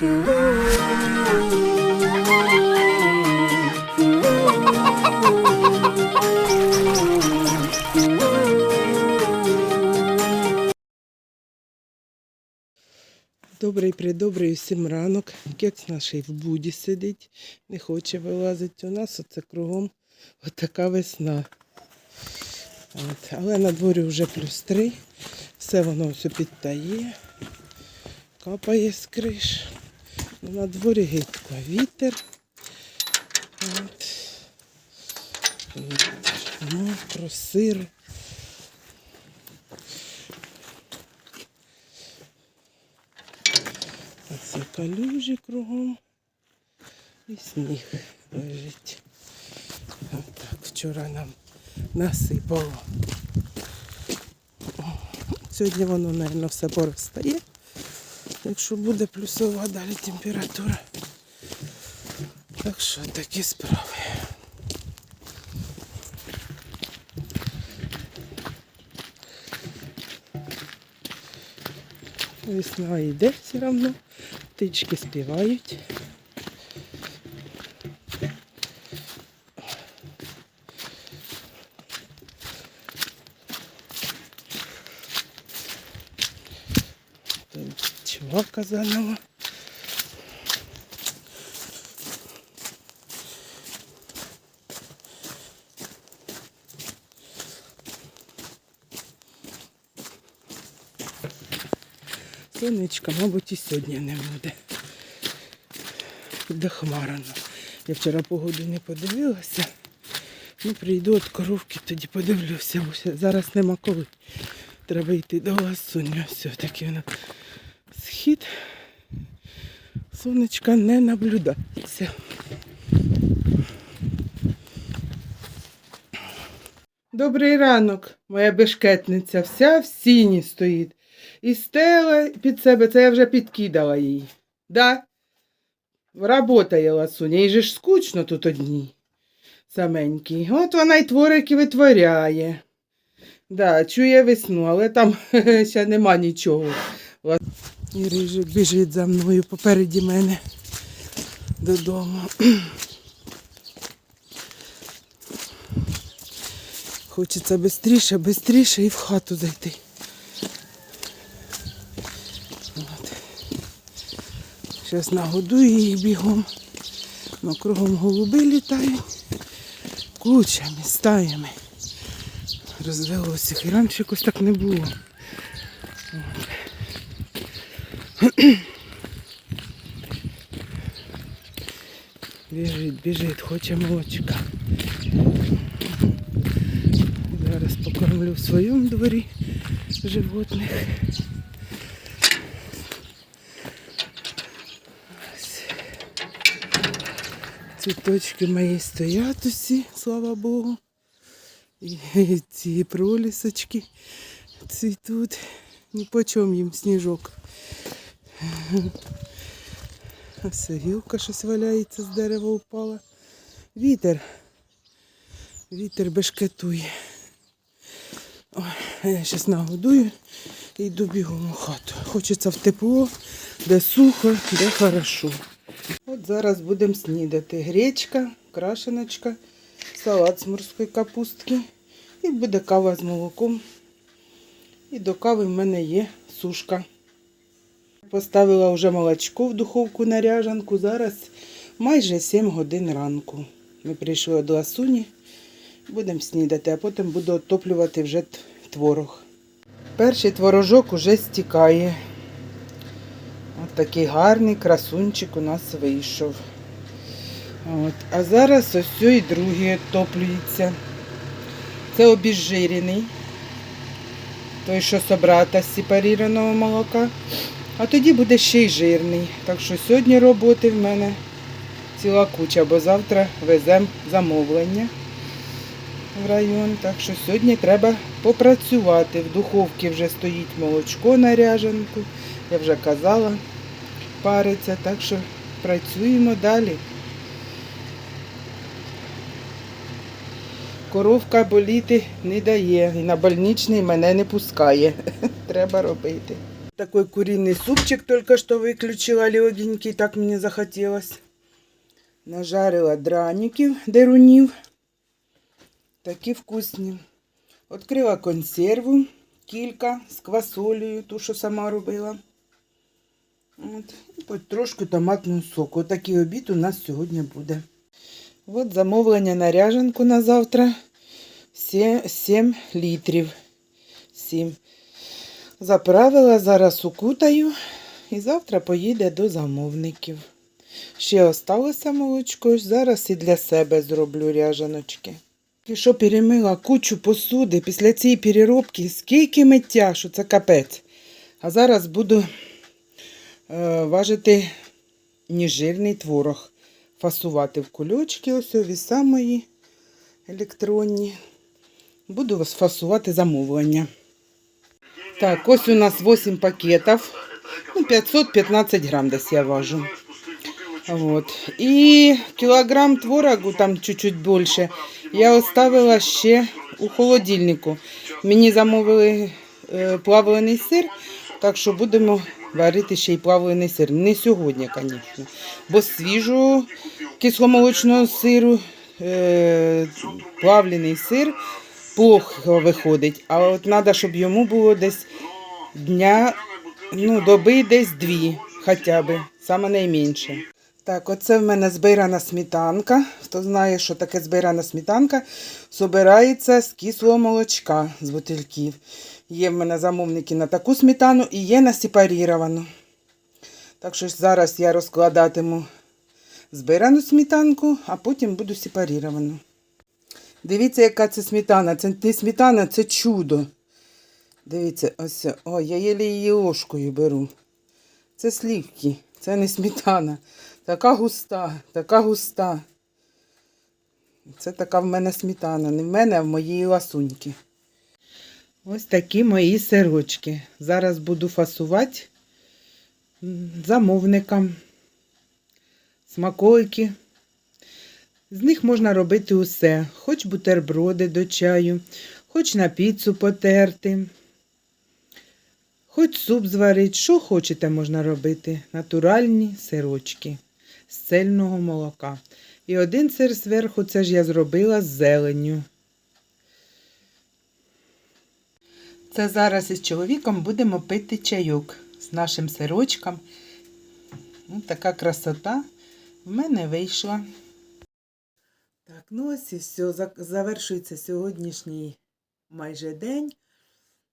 Добрий придобрий всім ранок. Кекс наш в буді сидить, не хоче вилазити. У нас оце кругом отака весна. От. Але на дворі вже плюс три. Все воно все підтає, капає з криш. На дворі гидко вітер. От. Вітер. Ну, про сир. А це калюжі кругом і сніг лежить. Отак вчора нам насипало. Сьогодні воно, мабуть, все поростає. Якщо буде плюсова далі температура. Так що такі справи. Весна йде все одно. Птички співають. Чувака заново. Сонечка, мабуть, і сьогодні не буде. Дохмарано. Я вчора погоду не подивилася. Ну, прийду від коровки, тоді подивлюся, бо зараз нема коли. Треба йти до ласуня. Все-таки воно схід. Сонечка не наблюдається. Добрий ранок, моя бешкетниця. Вся в сіні стоїть. І стела під себе, це я вже підкидала їй. Да? Работає ласуня, їй же ж скучно тут одній. Саменький. От вона й творики витворяє. Да, чує весну, але там ще нема нічого. І рижик біжить за мною попереді мене додому. Хочеться швидше, швидше і в хату зайти. От. Зараз нагодую їх бігом. Ну, кругом голуби літають. Кучами, стаями. Розвелося. І раніше якось так не було. От. Біжить, біжить, хоче молочка. Зараз покормлю в своєму дворі животних. Цвіточки мої стоять усі, слава Богу. І ці пролісочки цвітуть. Ні по чому їм сніжок. Це гілка щось валяється, з дерева упала. Вітер. Вітер бешкетує. Ой, я зараз нагодую і йду бігом у хату. Хочеться в тепло, де сухо, де хорошо. От зараз будемо снідати. Гречка, крашеночка, салат з морської капустки. І буде кава з молоком. І до кави в мене є сушка. Поставила вже молочко в духовку на ряжанку. Зараз майже 7 годин ранку. Ми прийшли до Ласуні. Будемо снідати, а потім буду отоплювати вже творог. Перший творожок уже стікає. От такий гарний красунчик у нас вийшов. От. А зараз ось і другий отоплюється. Це обезжирений. Той, що собрата з сепарованого молока. А тоді буде ще й жирний. Так що сьогодні роботи в мене ціла куча, бо завтра веземо замовлення в район. Так що сьогодні треба попрацювати. В духовці вже стоїть молочко на ряжанку. Я вже казала, париться, так що працюємо далі. Коровка боліти не дає і на больничний мене не пускає. Треба робити. Такой куриный супчик только что выключила легенький, так мне захотелось. Нажарила драників, дерунів. Такі вкусні. Відкрила консерву, кілька з квасолею, ту, що сама робила. От. І потрошку томатного соку. Отакий обід у нас сьогодні буде. От замовлення на ряжанку на завтра 7, літрів. 7. Заправила, зараз укутаю і завтра поїде до замовників. Ще осталося молочко, зараз і для себе зроблю ряжаночки. І що перемила кучу посуди після цієї переробки, скільки миття, що це капець. А зараз буду е, важити ніжирний творог, фасувати в кульочки, ось віса мої електронні. Буду фасувати замовлення. Так, ось у нас 8 пакетів. Ну, 515 грам десь я важу. Вот. І кілограм творогу, там чуть-чуть більше, я оставила ще у холодильнику. Мені замовили е, плавлений сир, так що будемо варити ще й плавлений сир. Не сьогодні, звісно. Бо свіжого кисломолочного сиру е, плавлений сир плохо виходить. А от треба, щоб йому було десь дня, ну, доби десь дві, хоча б, саме найменше. Так, оце в мене збирана сметанка. Хто знає, що таке збирана сметанка, собирається з кислого молочка з бутильків. Є в мене замовники на таку сметану і є на сепаріровану. Так що зараз я розкладатиму збирану сметанку, а потім буду сепаріровану. Дивіться, яка це сметана. Це не сметана, це чудо. Дивіться, ось. О, я її ложкою беру. Це слівки, це не сметана. Така густа, така густа. Це така в мене сметана. Не в мене, а в моїй ласуньки. Ось такі мої сирочки. Зараз буду фасувати замовникам. Смаколики. З них можна робити усе. Хоч бутерброди до чаю, хоч на піцу потерти. Хоч суп зварить, що хочете можна робити. Натуральні сирочки з цельного молока. І один сир зверху, це ж я зробила з зеленню. Це зараз із чоловіком будемо пити чайок з нашим сирочком. Ну, така красота в мене вийшла. Ну ось і все. Завершується сьогоднішній майже день.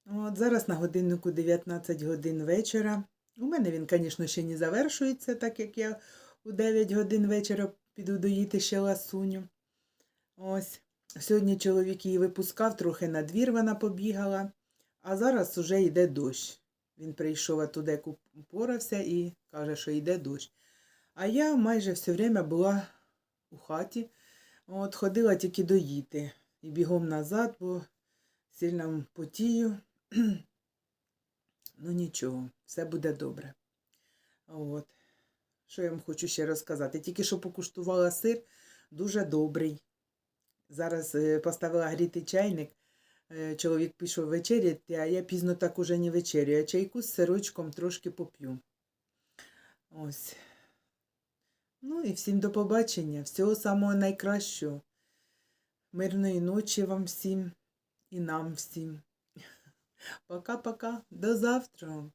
От зараз на годиннику 19 годин вечора. У мене він, звісно, ще не завершується, так як я у 9 годин вечора піду доїти ще ласуню. Ось. Сьогодні чоловік її випускав, трохи на двір вона побігала, а зараз уже йде дощ. Він прийшов оттуда, порався і каже, що йде дощ. А я майже все время була у хаті, от ходила тільки доїти. І бігом назад, бо сильно потію. ну нічого, все буде добре. От. Що я вам хочу ще розказати? Тільки що покуштувала сир, дуже добрий. Зараз е, поставила гріти чайник. Е, Чоловік пішов вечеряти, а я пізно так уже не вечерю. А чайку з сирочком трошки поп'ю. Ось. Ну і всім до побачення. Всього самого найкращого. Мирної ночі вам всім і нам всім. Пока-пока. До завтра.